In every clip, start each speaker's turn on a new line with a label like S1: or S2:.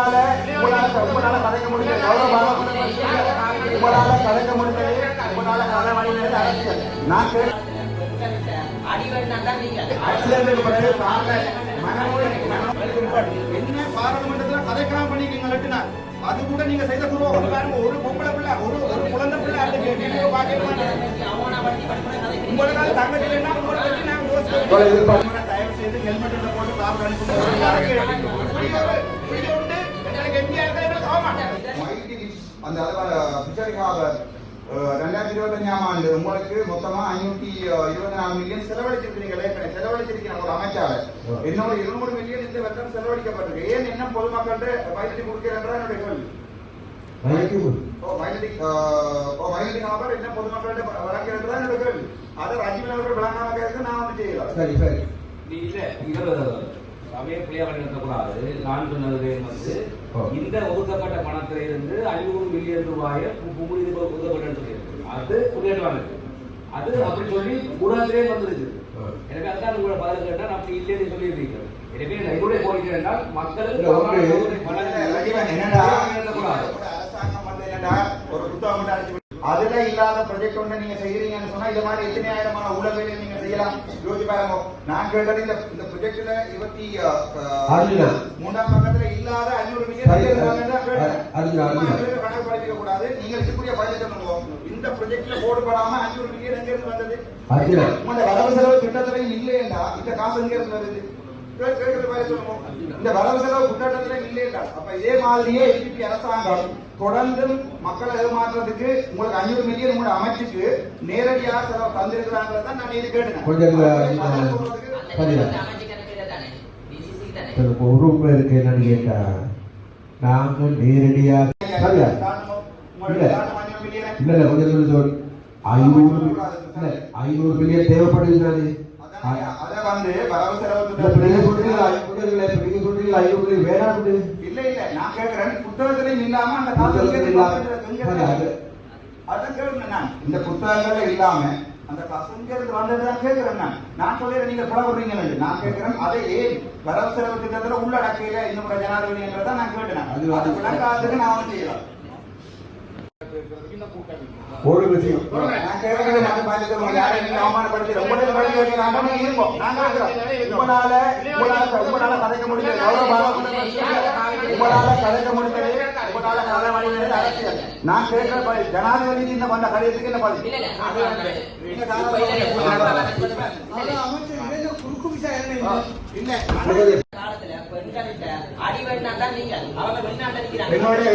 S1: உங்களால கதைக்க முடியல கௌரவமாக உங்களால கதைக்க முடியல உங்களால கதை மணி அரசியல் நான் அரசியலுக்கு பிறகு தாங்கள் என்ன பாராளுமன்றத்தில் கதைக்காம பண்ணிக்கீங்க அது கூட நீங்க செய்த துருவம் பாருங்க ஒரு பொம்பளை பிள்ளை ஒரு ஒரு குழந்தை பிள்ளை அந்த வீடியோ தங்கச்சி இல்லைன்னா உங்களை தயவு செய்து ஹெல்மெட் போட்டு கார் அனுப்புங்க
S2: அந்த பிச்சரிக்காக ரெண்டாயிரத்தி இருபத்தஞ்சாம் ஆண்டு உங்களுக்கு மொத்தமா ஐநூத்தி இருபத்தி நாலு மில்லியன் செலவழிச்சிருக்கீங்க ஏற்கனவே செலவழிச்சிருக்கீங்க ஒரு அமைச்சாளர். என்னோட இருநூறு மில்லியன் இந்த வருடம் செலவழிக்கப்பட்டிருக்கு. ஏன் என்ன பொதுமக்கள்கிட்ட பயிற்சி கொடுக்கிறன்றா என்னுடைய கேள்வி? ஓ மைனடி ஓ மைனடி நபர் என்ன பொதுமக்கள்கிட்ட வழங்குறதுதான் என்னோட கேள்வி? அதை ராஜீவ் அவர்கள் விளங்காம கேட்க நான் வந்து செய்யலாம்
S3: சரி சரி.
S4: இல்ல இவர் சமய பிள்ளையா வழிநடத்தக்கூடாது நான் சொன்னது வந்து. இந்த ஒதுக்கப்பட்ட பணத்தில இருந்து ஐநூறு மில்லியன் ரூபாயை புகுதிக்கு ஒதுக்கப்பட்டு அது புரியவானது அது அப்படி சொல்லி ஊடகத்திலே வந்துருக்கு
S3: ஓ.
S4: எனக்கு அதுதான் உங்களோட பதில் கேட்டா அப்படி இல்லைன்னு சொல்லியிருக்கீங்க எனவே நான் என்னுடைய கோரிக்கை என்றால் மக்கள்
S3: ஒன்று-
S2: ஒரு புத்தகம் அதுல இல்லாத ப்ரொஜெக்ட் ஒண்ணு நீங்க செய்யறீங்கன்னு சொன்னா இந்த மாதிரி எத்தனை ஆயிரமான ஊழல் வேலையை நீங்க செய்யலாம்? பாருங்க. நான் கேட்டது இந்த இந்த ப்ரொஜெக்ட்ல இருபத்தி பக்கத்துல இல்லாத அஞ்சூறு மில்லியன் கணக்கு படிக்க கூடாது நீங்க இருக்கக்கூடிய பதில் இந்த ப்ரொஜெக்ட்ல போடுபடாம அஞ்சூறு மில்லியன் எங்க இருந்து வந்தது. உங்களோட வரவு செலவு இந்த காசு எங்க இருந்து வருது? இந்த வரவு செலவு திட்டத்துல இல்லையேண்டா அப்ப இதே மாதிரியே எல்பிபி அரசாங்கம் தொடர்ந்து மக்களை ஏமாற்றுறதுக்கு உங்களுக்கு அஞ்சூறு மில்லியன் உங்களோட அமைச்சுக்கு நேரடியாக செலவு தந்திருக்கிறாங்கிறத நான் இது கேட்டேன்
S3: இருக்கு என்னன்னு கேட்டா நேரடியாக இல்ல. இல்ல கொஞ்சம். ஐநூறு ஐநூறு மில்லியன் தேவைப்படுது
S2: அதை வந்து வரவு செலவு
S3: இல்ல, இப்ப நீங்க சொல்றீங்களா? ஐநூறு இல்ல வேணாம்
S2: இல்ல இல்ல. நான் இல்லாம அந்த எங்க
S3: புத்தகத்துல இல்லாம.
S2: வந்தது? அதான் கேட்கிறேன் நான். இந்த புத்தகங்கள இல்லாம அந்த இருந்து வந்ததுதான் கேட்கிறேன் நான். நான் நீங்க புலப்படுறீங்க நான் கேட்கிறேன் அதை ஏன்? வரவு செலவு திட்டத்துல உள்ளடக்கையில இன்னும் ஜனாதிபதி என்றதை நான் கேட்டேன்.
S3: அது-
S2: நான் வந்து செய்யலாம்.
S3: ஒரு விஷயம்.
S2: அவமானப்படுத்தி ரொம்ப கதைக்க முடியல. முடியல. நான் கேட்கிற ஜனாதிபதி இந்த கடிதத்துக்கு என்ன பதில்? என்னுடைய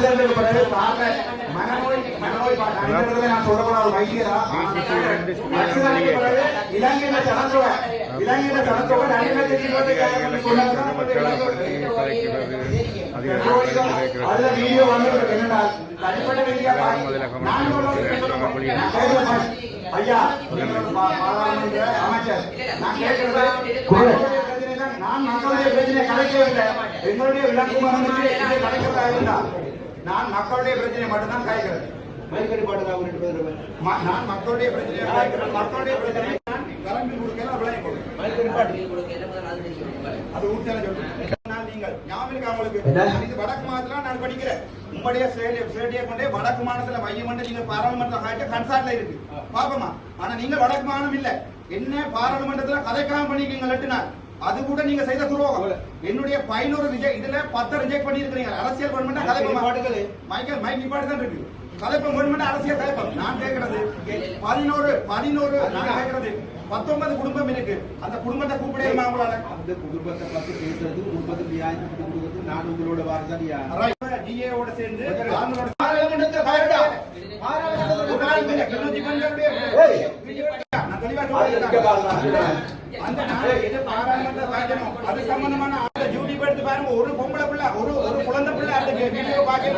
S2: பிறகு பார்க்க மனநோய் மனநோய் பார்க்க நான் சொல்லக்கூடாது ஒரு வைத்தியரா? ஆக்சிடென்ட் பிறகு இலங்கையில சனத்தொகை இலங்கையில சனத்தொகை நடிகை அதுல வீடியோ வந்து என்னடா தனிப்பட்ட ரீதியா நான் சொல்றது ஐயா பாராளுமன்ற அமைச்சர். நான் கேட்கிறது நான் மக்களுடைய பிரச்சனை கலைக்கவில்லை என்னுடைய விளக்குமானது இதை கலைக்கிறதா நான் மக்களுடைய பிரச்சனை மட்டும்தான் கலைக்கிறேன் ம- நான் மக்களுடைய கலைக்கிறேன் மக்களுடைய பிரச்சனை கலந்து கொடுக்கல அது நீங்கள் ஞாபகம் இருக்கா இது வடக்கு மாநிலத்துல நான் படிக்கிறேன். உங்களுடைய சேடியை கொண்டே வடக்கு மாநிலத்துல மையம் நீங்க பாராளுமன்ற காய்க்க கன்சார்ட்ல இருக்கு. பாப்பமா? ஆனா நீங்க வடக்கு மாநிலம் இல்ல. என்ன பாராளுமன்றத்துல கதைக்காம பண்ணிக்கீங்க அது கூட நீங்க செய்த துரோகம். என்னுடைய பதினோரு ரிஜெக்ட் இதுல பத்து ரிஜெக்ட் பண்ணி இருக்கிறீங்க அரசியல் கவர்மெண்ட் கதைப்பா மைக்கேல் மைக் நிப்பாடு தான் இருக்கு கதைப்பம் கவர்மெண்ட் அரசியல் கதைப்பம் நான் கேட்கறது பதினோரு பதினோரு நான் கேட்கறது. பத்தொன்பது குடும்பம் இருக்கு. அந்த குடும்பத்தை கூப்பிடே உங்களால
S5: அந்த குடும்பத்தை பத்தி பேசுறது குடும்பத்துக்கு பண்ணி கொடுக்கறது நான் உங்களோட வாரிசாரியா
S2: டிஏவோட சேர்ந்து பாராளுமன்றத்தை பயப்படா. பாராளுமன்றத்தை ஒரு நாள் இல்லை. கிளிநொச்சி பஞ்சாபுடைய நான் தெளிவா சொல்றேன். அந்த நாளை எது பாராளுமன்ற பாய்க்கணும் அது சம்பந்தமான ஆளை டியூட்டி எடுத்து பாருங்க ஒரு பொம்பளை பிள்ளை ஒரு ஒரு குழந்தை பிள்ளை அந்த வீடியோ பார்க்க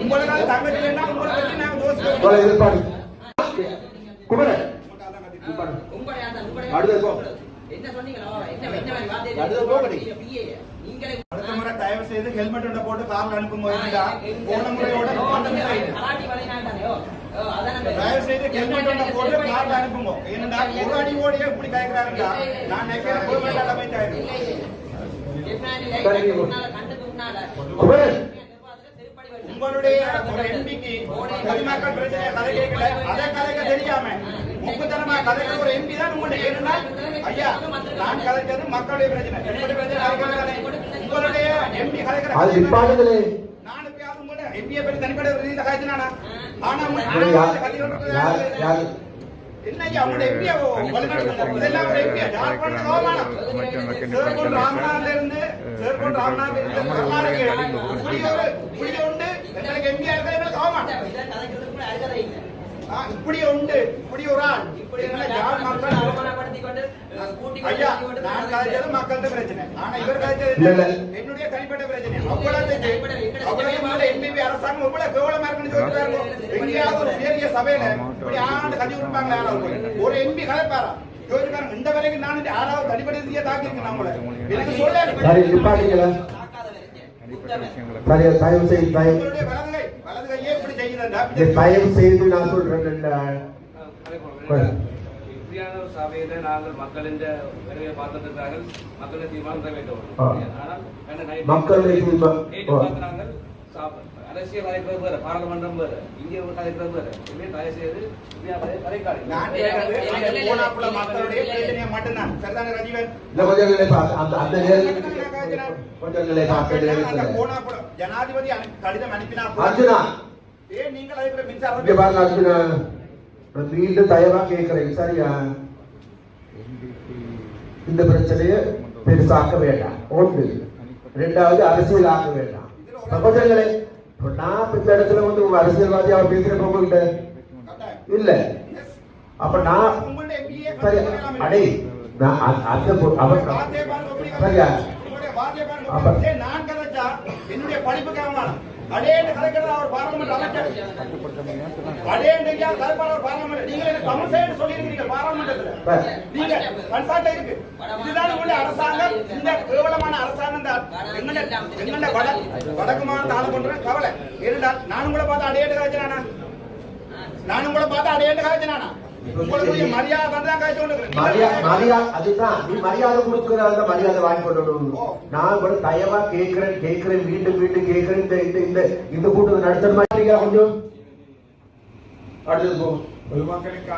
S2: உங்களால தங்கச்சி இல்லைன்னா உங்களை பற்றி நாங்க யோசிக்கிறோம்.
S3: இவ்வளவு எதிர்பார்ப்பு குமரன் அடுத்தது போ.
S2: அடுத்த முறை தயவு செய்து ஹெல்மெட் போட்டு கார்ல அனுப்பும் போது போன முறையோட. தயவு செய்து ஹெல்மெட் போட்டு கார்ல அனுப்புங்க. ஏனென்றா ஒரு அடி ஓடியே இப்படி கேட்கிறாருங்களா நான் நினைக்கிறேன் அமைச்சாயிரும்
S3: குமரன்
S2: உங்களுடைய ஒரு எம்பிக்கு பொதுமக்கள் பிரச்சனையை கதை கேட்கல. அதை கதைக்க தெரியாம முக்குத்தனமா கதைக்கிற ஒரு எம்பி தான் உங்களுடைய ஏன்னா ஐயா நான் கதைக்கிறது மக்களுடைய பிரச்சனை. உங்களுடைய எம்பி
S3: அது
S2: கதைக்கிற
S3: நிப்பாட்டுங்களே
S2: நான் எப்பயாவது உங்களோட எம்பியை பற்றி தனிப்பட்ட ரீதியில கதைச்சினானா? ஆனா
S3: இது யார்? யார்?
S2: கர்நாடக இப்படி உண்டு எங்களுக்கு இப்படி உண்டு இப்படி ஒரு ஆள். இப்படி ஐயா நான் கதைச்சது மக்கள்கிட்ட பிரச்சனை. ஆனா இவர் கதைச்சது
S3: இல்ல, இல்ல.
S2: என்னுடைய தனிப்பட்ட பிரச்சனை. அவ்வளவு அவ்வளவு எம்பிபி அரசாங்கம் எவ்வளவு கேவலமா இருக்குன்னு சொல்லிட்டு இருக்கோம் எங்கேயாவது ஒரு பெரிய சபையில இப்படி ஆண்டு ஒரு எம்பி யோசிக்காங்க இந்த வரைக்கும் நான் ஆறாவது தனிப்பட்ட ரீதியா தாக்கியிருக்கேன் நம்மள எனக்கு சொல்ல
S3: தயவு செய்து தயவு செய்து நான் சொல்றேன்
S4: சபையில நாங்கள் மக்களின் மக்களுடைய தீர்மானம். ஆனால்
S3: தீர்மானம்.
S4: அரசியல் கலைக்கிறது வேறு பாராளுமன்றம் வேறு இங்கே ஒரு கலைக்கிறது வேறு இங்கே தயவு செய்து கலைக்காது
S2: போனாப்புல மக்களுடைய பிரச்சனையை மட்டும்தான். சரிதானே ரஜீவன்.
S3: இல்ல கொஞ்சம் அந்த அந்த கொஞ்சம்
S2: ஜனாதிபதி கடிதம் அனுப்பினா
S3: அர்ஜுனா.
S2: ஏன் நீங்கள் அதுக்கு மின்சாரம்
S3: அர்ஜுனா. மீண்டும் தயவா கேட்கிறேன் சரியா? இந்த பிரச்சனையை பெருசாக்க வேண்டாம். ஒன்று. ரெண்டாவது அரசியல் ஆக்க வேண்டாம் சகோதரர்களே இப்ப நான் இந்த இடத்துல வந்து உங்க அரசியல்வாதி அவர் பேசுறப்ப உங்ககிட்ட இல்ல. அப்ப நான் சரி அடே நான் அந்த அவர் சரியா. அப்ப-
S2: கதைச்சா என்னுடைய படிப்புக்கு அவமானம் அடேன்னு கதைக்கிறது அவர் பார்லமெண்ட் அமைச்சர். எங்கேயாவது கதைப்பார் அவர் பார்லமெண்ட் நீங்க தமிழ் சைடு சொல்லியிருக்கீங்க பார்லமெண்ட்ல
S3: ப-
S2: நீங்க கன்சால்ட் இருக்கு. இதுதான் உங்களுடைய அரசாங்கம். இந்த கேவலமான அரசாங்கம் தான் எங்கட வட வடக்கு மாநில ஆள பண்ற கவலை. இருந்தால் நானும் கூட பார்த்து அடையேட்டு காய்ச்சினானா நானும் கூட பார்த்து அடையேட்டு காய்ச்சினானா
S3: அதுதான். நீ மரியாதை கொடுக்குற அந்த மரியாதை வாங்கி கொண்டு. நான் கூட தயவா கேட்கிறேன் கேட்கிறேன் மீண்டும் மீண்டும் கேட்கிறேன். இந்த இந்த இந்த இந்த கூட்டத்தை நடத்த கொஞ்சம் அடுத்தது போ.
S2: பொதுமக்களுக்கு